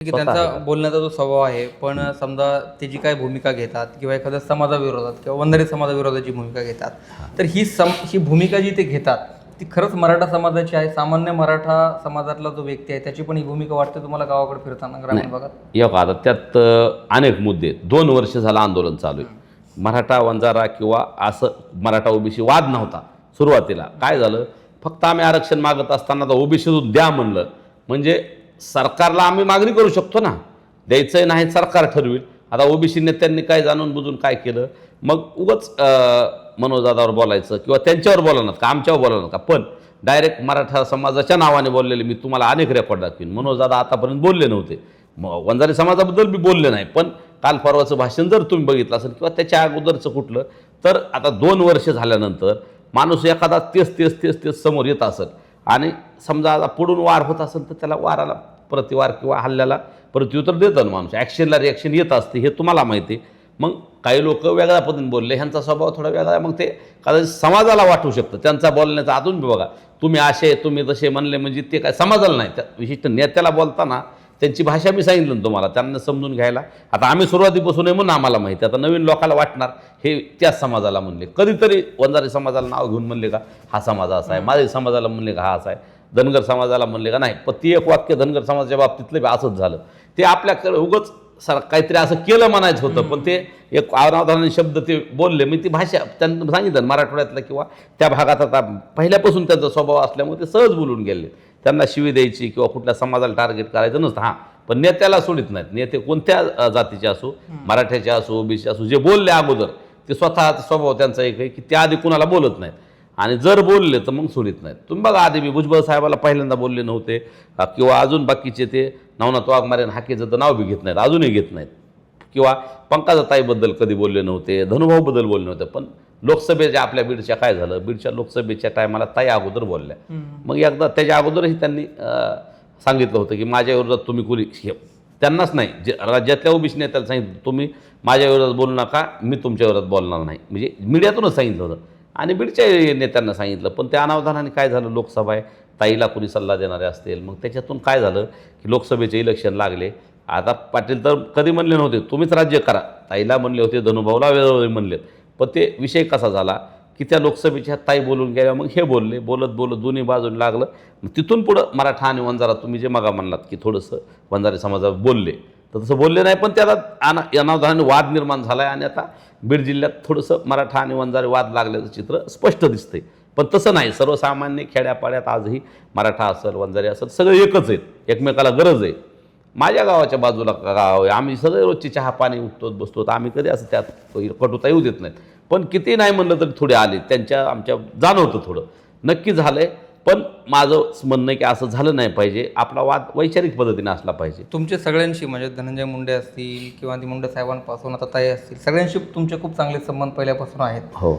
की त्यांचा बोलण्याचा जो स्वभाव आहे पण समजा ते जी काय भूमिका घेतात किंवा एखाद्या समाजाविरोधात किंवा वंजारी समाजाविरोधाची भूमिका घेतात तर ही सम ही भूमिका जी ते घेतात ती खरंच मराठा समाजाची आहे. सामान्य मराठा समाजातला जो व्यक्ती आहे त्याची पण ही भूमिका वाटते तुम्हाला गावाकडे फिरताना ग्रामीण भागात? या आता त्यात अनेक मुद्दे. दोन वर्ष झालं आंदोलन चालू आहे. मराठा वंजारा किंवा असं मराठा ओबीसी वाद नव्हता. सुरुवातीला काय झालं? फक्त आम्ही आरक्षण मागत असताना तर ओबीसीतून द्या म्हणलं. म्हणजे सरकारला आम्ही मागणी करू शकतो ना. द्यायचं नाही सरकार ठरवील. आता ओबीसी नेत्यांनी काय जाणून बुजून काय केलं? मग उगच मनोजदादावर बोलायचं किंवा त्यांच्यावर बोलणार का आमच्यावर बोला का पण डायरेक्ट मराठा समाजाच्या नावाने बोललेले मी तुम्हाला अनेक रेकॉर्ड दाखवीन. मनोजदादा आतापर्यंत बोलले नव्हते. मग वंजारी समाजाबद्दल मी बोलले नाही. पण काल परवाचं भाषण जर तुम्ही बघितलं असेल किंवा त्याच्या अगोदरचं कुठलं तर आता दोन वर्ष झाल्यानंतर माणूस एखादा तेच तेच तेच तेच समोर येत असेल. आणि समजा आता पुढून वार होत असेल तर त्याला वाराला प्रतिवार किंवा हल्ल्याला प्रत्युत्तर देतं ना माणूस ॲक्शनला रिॲक्शन येत असते हे तुम्हाला माहिती. आहे. मग काही लोक वेगळ्या पद्धतीने बोलले ह्यांचा स्वभाव थोडा वेगळा आहे. मग ते कदाचित समाजाला वाटू शकतं. त्यांचा बोलण्याचा अजून बी बघा तुम्ही असे तुम्ही तसे म्हणले म्हणजे ते काय समाजाला नाही. त्या विशिष्ट नेत्याला बोलताना त्यांची भाषा मी सांगितलं ना तुम्हाला त्यांना समजून घ्यायला. आता आम्ही सुरुवातीपासून आहे म्हणून आम्हाला माहिती आहे. आता नवीन लोकांना वाटणार हे त्याच समाजाला म्हणले. कधीतरी वंजारी समाजाला नाव घेऊन म्हणले का हा समाज असा आहे. माझ्या समाजाला म्हणले का हा असा आहे. धनगर समाजाला म्हणले का नाही. पण ती एक वाक्य धनगर समाजाच्या बाबतीतलं बी असंच झालं. ते आपल्याकडे उगच सर काहीतरी असं केलं म्हणायचं होतं पण ते एक अनावधानाने शब्द ते बोलले. मी ती भाषा त्यांना सांगितलं मराठवाड्यातलं किंवा त्या भागात आता पहिल्यापासून त्यांचा स्वभाव असल्यामुळे ते सहज बोलून गेले. त्यांना शिवी द्यायची किंवा कुठल्या समाजाला टार्गेट करायचं नसतं. हां पण नेत्याला सोडित नाहीत. नेते कोणत्या जातीचे असो मराठ्याचे असो ओबीसी असो जे बोलले अगोदर ते स्वतःचा स्वभाव त्यांचा एक आहे की त्या आधी कुणाला बोलत नाहीत. आणि जर बोलले तर मग सोडित नाहीत. तुम्ही बघा आधी मी भुजबळ साहेबाला पहिल्यांदा बोलले नव्हते किंवा अजून बाकीचे ते नवनाथ वाघमारे हाकेचं तर नाव बी घेत नाहीत अजूनही घेत नाहीत. किंवा पंकजाताईबद्दल कधी बोलले नव्हते धनुभाऊबद्दल बोलले नव्हते पण लोकसभेच्या आपल्या बीडच्या काय झालं बीडच्या लोकसभेच्या टायमाला ताई अगोदर बोलल्या. मग एकदा त्याच्या अगोदरही त्यांनी सांगितलं होतं की माझ्या विरोधात तुम्ही कुणी त्यांनाच नाही जे राज्यातल्या ओबीसी नेत्याला सांगितलं तुम्ही माझ्या विरोधात बोलू नका मी तुमच्या विरोधात बोलणार नाही. म्हणजे मीडियातूनच सांगितलं होतं. आणि बीडच्या नेत्यांना सांगितलं पण त्या अनावधानाने काय झालं लोकसभा आहे ताईला कुणी सल्ला देणारे असतील मग त्याच्यातून काय झालं की लोकसभेचे इलेक्शन लागले. आता पाटील तर कधी म्हणले नव्हते तुम्हीच राज्य करा. ताईला म्हणले होते धनुभाऊला वेळोवेळी म्हणलेत. पण ते विषय कसा झाला? की त्या लोकसभेच्या ताई बोलून गेल्या मग हे बोलले बोलत बोलत दोन्ही बाजून लागलं. मग तिथून पुढं मराठा आणि वंजारा तुम्ही जे मगा म्हणलात की थोडंसं वंजारी समाजावर बोलले. तर तसं बोलले नाही पण त्याला अना अनावधानाने वाद निर्माण झाला आहे आणि आता बीड जिल्ह्यात थोडंसं मराठा आणि वंजारी वाद लागल्याचं चित्र स्पष्ट दिसतंय. पण तसं नाही सर्वसामान्य खेड्यापाड्यात आजही मराठा असेल वंजारी असेल सगळे एकच आहेत. एकमेकाला गरज आहे. माझ्या गावाच्या बाजूला गाव आहे. आम्ही सगळे रोजची चहा पाणी उठतो बसतो. तर आम्ही कधी असं त्यात कटुता येऊ देत नाहीत. पण किती नाही म्हणलं तरी थोडे आले. त्यांच्या आमच्या जाणवतं थोडं. नक्की झालं आहे पण माझं म्हणणं आहे की असं झालं नाही पाहिजे. आपला वाद वैचारिक पद्धतीने असला पाहिजे. तुमचे सगळ्यांशी म्हणजे धनंजय मुंडे असतील किंवा ती मुंडे साहेबांपासून आता ताई असतील सगळ्यांशी तुमचे खूप चांगले संबंध पहिल्यापासून आहेत. हो.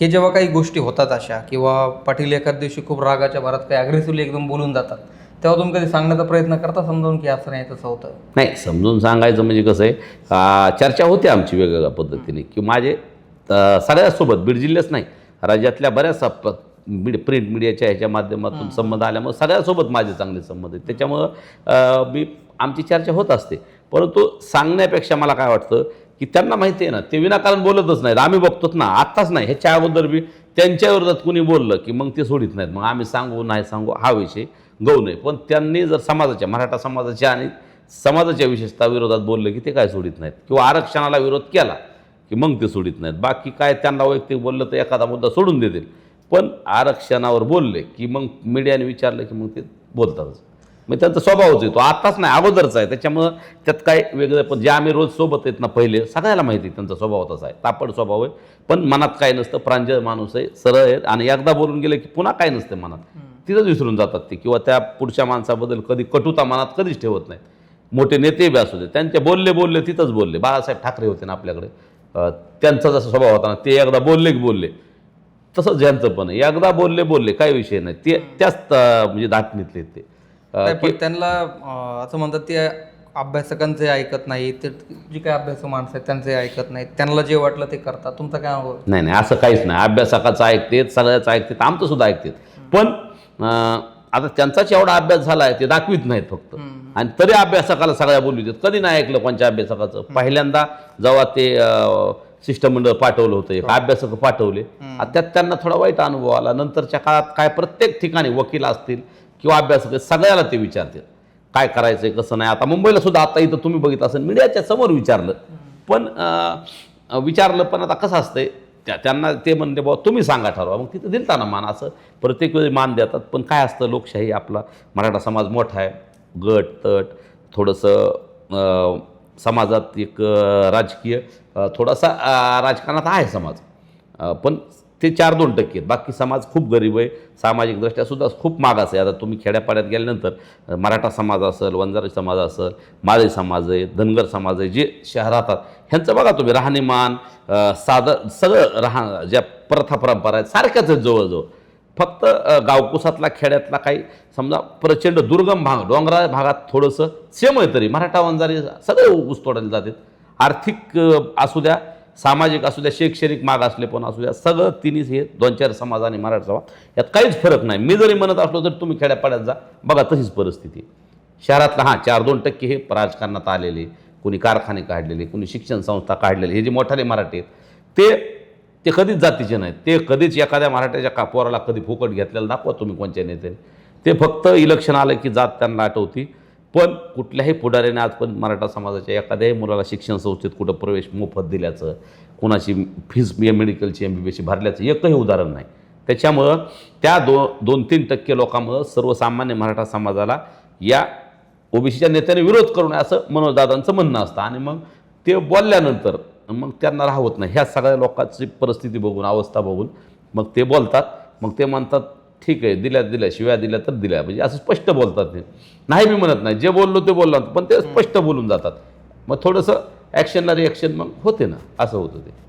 हे जेव्हा काही गोष्टी होतात अशा किंवा पाटील एखाद दिवशी खूप रागाच्या भरात काही अग्रेसिव्हली एकदम बोलून जातात तेव्हा तुम्ही कधी सांगण्याचा प्रयत्न करता समजावून की असं नाही तसं होतं? नाही समजून सांगायचं म्हणजे कसं आहे आ, चर्चा होते आमची वेगवेगळ्या पद्धतीने. की माझे अ, सगळ्यासोबत बीड जिल्ह्याच नाही राज्यातल्या बऱ्याच प- बीड प्रिंट मीडियाच्या ह्याच्या माध्यमातून संबंध आल्यामुळे सगळ्यासोबत माझे चांगले संबंध आहेत. त्याच्यामुळं अ, मी आमची चर्चा होत असते. परंतु सांगण्यापेक्षा मला काय वाटतं की त्यांना माहिती आहे ना ते विनाकारण बोलतच नाहीत. आम्ही बघतोच ना आत्ताच नाही. ह्याच्या अगोदर बी त्यांच्या विरोधात कुणी बोललं की मग ते सोडित नाहीत. मग आम्ही सांगू नाही सांगू हा विषय. गौ नये पण त्यांनी जर समाजाच्या मराठा समाजाच्या आणि समाजाच्या विशेषतः विरोधात बोललं की ते काय सोडित नाहीत? किंवा आरक्षणाला विरोध केला की मग ते सोडित नाहीत. बाकी काय त्यांना वैयक्तिक बोललं तर एखादा मुद्दा सोडून देतील. पण आरक्षणावर बोलले की मग मीडियाने विचारलं की मग ते बोलतातच. मग त्यांचा स्वभावच आहे तो. आत्ताच नाही अगोदरच आहे. त्याच्यामुळं त्यात काय वेगळं पण जे आम्ही रोज सोबत आहेत ना पहिले सगळ्याला माहिती आहे त्यांचा स्वभाव तसा आहे. तापड स्वभाव आहे. पण मनात काय नसतं प्रांजळ माणूस आहे सरळ आहे. आणि एकदा बोलून गेले की पुन्हा काय नसते मनात. तिथंच विसरून जातात ते किंवा त्या पुढच्या माणसाबद्दल कधी कटुता मनात कधीच ठेवत नाहीत. मोठे नेते बी असू दे त्यांचे बोलले बोलले तिथंच बोलले. बाळासाहेब ठाकरे होते ना आपल्याकडे. त्यांचा जसा स्वभाव होता ना ते एकदा बोलले की बोलले. तसंच ज्यांचं पण आहे. एकदा बोलले बोलले काही विषय नाही. ते त्याच म्हणजे दाटणीतले ते. त्यांना असं म्हणतात ते अभ्यासकांचे ऐकत नाही ते जी काही अभ्यासू माणसं आहेत त्यांचे ऐकत नाहीत. त्यांना जे वाटलं ते करतात. तुमचा काय अनुभव? नाही नाही असं काहीच नाही. अभ्यासकाचं ऐकतेत सगळ्याच ऐकतेत आमचं सुद्धा ऐकतेत. पण आता त्यांचाच एवढा अभ्यास झाला आहे ते दाखवित नाहीत फक्त. आणि तरी अभ्यासकाला सगळ्या बोलू देत. कधी नाही ऐकलं कोणत्या अभ्यासकाचं? पहिल्यांदा जेव्हा ते शिष्टमंडळ पाठवलं होतं एक अभ्यासक पाठवले. त्यात त्यांना थोडा वाईट अनुभव आला. नंतरच्या काळात काय प्रत्येक ठिकाणी वकील असतील किंवा अभ्यासक सगळ्याला ते विचारतील. काय करायचं आहे कसं नाही? आता मुंबईला सुद्धा आता इथं तुम्ही बघित असेल मीडियाच्या समोर विचारलं. पण विचारलं पण आता कसं असतंय? त्या त्यांना ते म्हणते बाबा तुम्ही सांगा ठरवा. मग तिथं दिलता ना मान असं. प्रत्येक वेळी मान देतात पण काय असतं लोकशाही आपला मराठा समाज मोठा आहे. गट तट थोडंसं समाजात एक राजकीय थोडासा राजकारणात आहे समाज. पण ते चार दोन टक्के आहेत. बाकी समाज खूप गरीब आहे. सामाजिकदृष्ट्या सुद्धा खूप मागास आहे. आता तुम्ही खेड्यापाड्यात गेल्यानंतर मराठा समाज असेल वंजारी समाज असेल माळी समाज आहे धनगर समाज आहे जे शहरात राहतात ह्यांचं बघा तुम्ही राहणीमान साधं सगळं राहा ज्या प्रथा परंपरा आहेत सारख्याच आहेत जवळजवळ. फक्त गावकुसातला खेड्यातला काही समजा प्रचंड दुर्गम भाग डोंगराळ भागात थोडंसं सेम आहे तरी मराठा वंजारी सगळे ऊस तोडायला जातात. आर्थिक असू द्या सामाजिक असू द्या शैक्षणिक माग असले पण असू द्या सगळं तिन्ही हे दोन चार समाज आणि मराठा समाज यात काहीच फरक नाही. मी जरी म्हणत असलो तरी तुम्ही खेड्यापाड्यात जा बघा तशीच परिस्थिती शहरातला हां चार दोन टक्के हे राजकारणात आलेले कोणी कारखाने काढलेले कोणी शिक्षण संस्था काढलेले हे जे मोठाले मराठी आहेत ते ते कधीच जातीचे नाहीत. ते कधीच एखाद्या मराठ्याच्या कापोराला कधी फुकट घेतलेलं दाखवा तुम्ही कोणत्या नेत्याने. ते फक्त इलेक्शन आलं की जात त्यांना आठवती. पण कुठल्याही पुढाऱ्याने आज पण मराठा समाजाच्या एखाद्याही मुलाला शिक्षण संस्थेत कुठं प्रवेश मोफत दिल्याचं कोणाची फीस या मेडिकलची एम बी बी एसची भरल्याचं एकही उदाहरण नाही. त्याच्यामुळं त्या दो दोन तीन टक्के लोकांमुळं सर्वसामान्य मराठा समाजाला या ओबीसीच्या नेत्याने विरोध करू नये असं मनोजदादांचं म्हणणं असतं. आणि मग ते बोलल्यानंतर मग त्यांना राहत नाही. ह्या सगळ्या लोकांची परिस्थिती बघून अवस्था बघून मग ते बोलतात. मग ते म्हणतात ठीक आहे दिल्या दिल्या शिव्या दिल्या तर दिल्या. म्हणजे असं स्पष्ट बोलतात ते. नाही मी म्हणत नाही. जे बोललो ते बोललो. पण ते स्पष्ट बोलून जातात. मग थोडंसं ॲक्शनला रिॲक्शन मग होते ना. असं होतं ते.